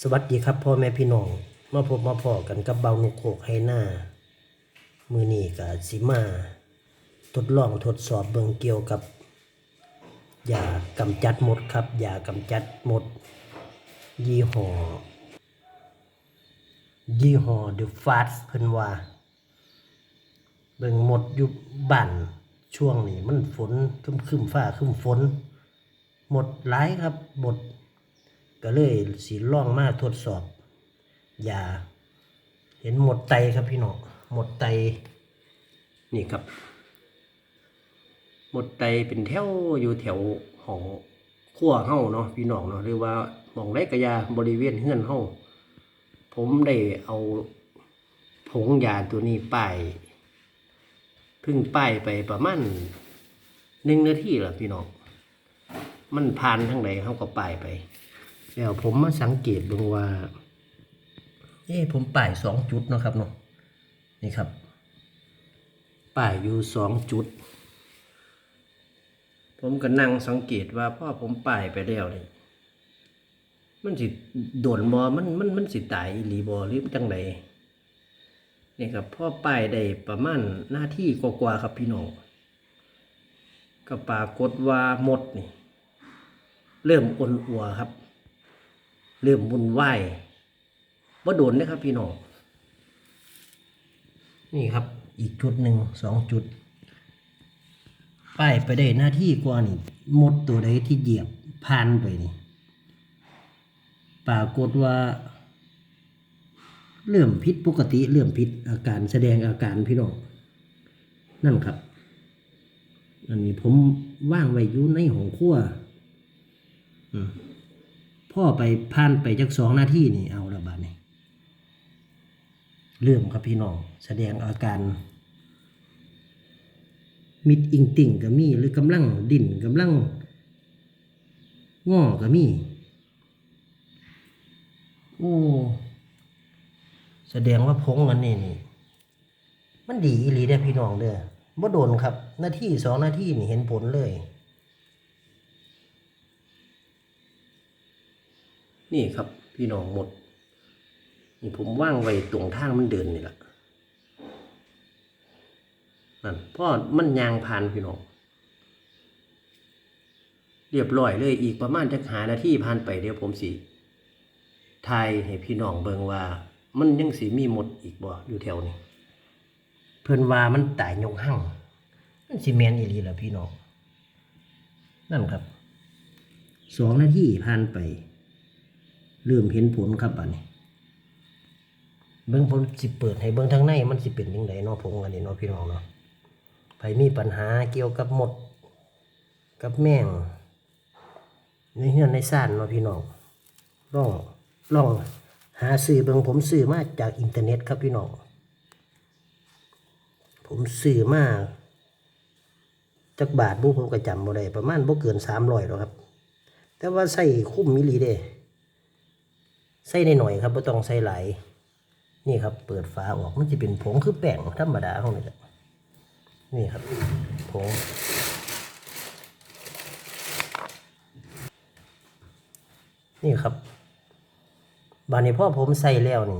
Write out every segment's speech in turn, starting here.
สวัสดีครับพ่อแม่พี่น้องมาพบมาพอกันกับเบานุกโขกให้หน้า มือนี้กับสิมา ทดลองทดสอบเบิงเกี่ยวกับยากำจัดมดครับยากำจัดมด ยี่ห้อยี่ห้อ The Fast เพิ่นว่า เบิ่งหมดอยู่บ้านช่วงนี้มันฝนคึมคึมๆฟ้าคึมฝน หมดหลายครับหมด ก็เลยสีล่องมาทดสอบยาเห็นหมดไตครับพี่น้องหมดไตนี่ครับ หมดไตเป็นแถวอยู่แถวของขั้วเฮาเนาะพี่น้องเนาะหรือว่ามองไรกระยาบริเวณเฮือนเฮาผมได้เอาผงยาตัวนี้ป้ายเพึ่งป้ายไปประมาณหนึ่งนาทีละพี่น้องมันผ่านทั้งไหนเขาก็ป้ายไป แล้วผมมาสังเกตดูว่า เอ้ผมป้ายสองจุดเนาะครับเนาะนี่ครับป้ายอยู่สองจุด ผมก็นั่งสังเกตว่าพ่อผมป้ายไปแล้วนี่มันสิโดนบอมันมันมันสิตายอีหลีบอหรือจังใดนี่ครับพ่อป้ายได้ประมาณหน้าที่กว่าๆครับพี่น้องก็ปรากฏว่าหมดนี่ เริ่มอ่อนอัวครับ เริ่มวุ่นวายว่าโดนนะครับ พี่น้องนี่ครับ อีกจุดหนึ่งสองจุด ป้ายไปได้หน้าที่กว่านี่หมดตัวใดที่เหยียบผ่านไปนี่ปรากฏว่าเริ่มผิดปกติเริ่มผิดอาการแสดงอาการพี่น้องนั่นครับ อันนี้ผมว่างไว้อยู่ในห้องครัวอืม พ่อไปผ่านไปจักสองนาทีนี่เอาละบาดนี้เริ่มครับพี่น้องแสดงอาการ มิดอิงติ่งก็มีหรือกำลังดิ่นกำลังง่อก็มี โอ้แสดงว่าพงอันนี้นี่ มันดีอีหลีได้พี่น้องเด้อบ่โดนครับ หน้าที่สองหน้าที่นี่เห็นผลเลย นี่ครับ พี่น้องหมด นี่ผมว่างไว้ตรงทางมันเดินนี่แหละนั่นพ่อมันยางผ่านพี่น้อง เรียบร้อยเลยอีกประมาณจะหานาทีผ่านไปเดี๋ยวผมสิทายให้พี่น้องเบิงว่า มันยังสิมีหมดอีกบ่อยู่แถวนี้ เพิ่อนว่ามันตายยกหั่งมันสิแมนอีหลีล่ะพี่น้อง นั่นครับสองนาทีผ่านไป เริ่มเห็นผลครับอันนี้ เบิ้งผมสิเปิดให้เบิ้งทางในมันสิเป็นยังไงเนาะผมอันนี้เนาะพี่น้องเนาะใครมีปัญหาเกี่ยวกับหมด กับแมงในเฮือนในซ่านเนาะพี่น้องลองลองหาซื้อเบิ้งผมซื้อมาจากอินเทอร์เน็ตครับพี่น้องผมซื้อมาจักบาทบุผมก็จำบ่ได้ประมาณบ่เกินสามร้อยหรอกครับ แต่ว่าใส่คุ้มมิลีเด้ ใส่ในหน่อยๆครับไม่ต้องใส่หลายนี่ครับ เปิดฝาออกมันจะเป็นผงคือแป้งธรรมดาของนี่แหละนี่ครับผงนี่ครับบานนี้พ่อผมใส่แล้วนี่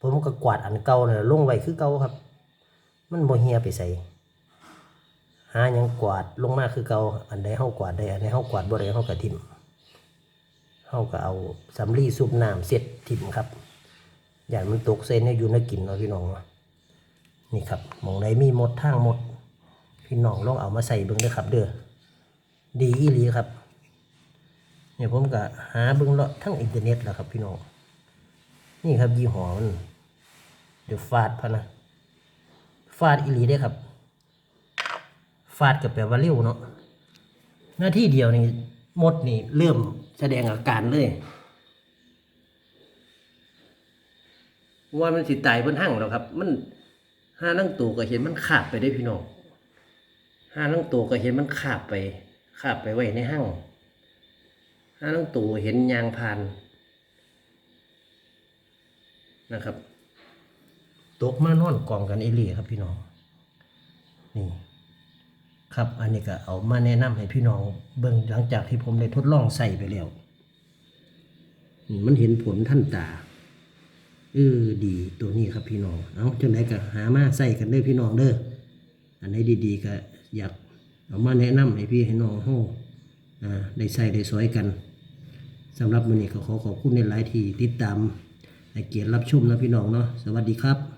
ผมก็กวาดอันเก่าเนี่ยลงไว้คือเก่าครับ มันบ่เฮียไปใส่หายังกวาดลงมาคือเก่าอันใดเฮากวาดได้อันใดเฮากวาดบ่ได้เฮาก็ทิ่ม เขาก็เอาสำลีซุปน้ำเสร็จถิ่มครับอย่างมันตกเส้นให้อยู่น่ากินเนาะพี่น้องนี่ครับมองใดมีหมดทางหมด พี่น้องลองเอามาใส่เบิ้งเด้อครับ เด้อดีอีหลีครับเนี่ยผมก็หาเบิ้งเลาะทั้งอินเทอร์เน็ตแหละครับ พี่น้องนี่ครับยี่ห้อมันเดี๋ยวฟาดพะนะฟาดอีหลีได้ครับ ฟาดกับแปลว่าเร็วเนาะหน้าที่เดียวนี่มดนี่เริ่ม แสดงอาการเลยว่ามันสิตายบนห้างแล้วครับ มันห้านั่งตัวก็เห็นมันขาบไปได้พี่น้องห้านั่งตัวก็เห็นมันขาบไปขาบไปไว้ในห้างห้านั่งตัวเห็นยางพานนะครับ ตกมานอนกองกันเอหลี่ครับพี่น้องนี่ ครับ อันนี้ก็เอามาแนะนำให้พี่น้อง เบิ่งหลังจากที่ผมได้ทดลองใส่ไปแล้วมันเห็นผลท่านตาเออดีตัวนี้ครับพี่น้อง เอาจังไดก็หามาใส่กันเด้อพี่น้องเด้ออันไหนดีๆก็อยากเอามาแนะนำให้พี่ให้น้องเฮาอ่าได้ใส่ได้สอยกันสำหรับมื้อนี้ก็ขอขอบคุณในหลายที่ติดตามให้เกียรติรับชมนะพี่น้องเนาะสวัสดีครับ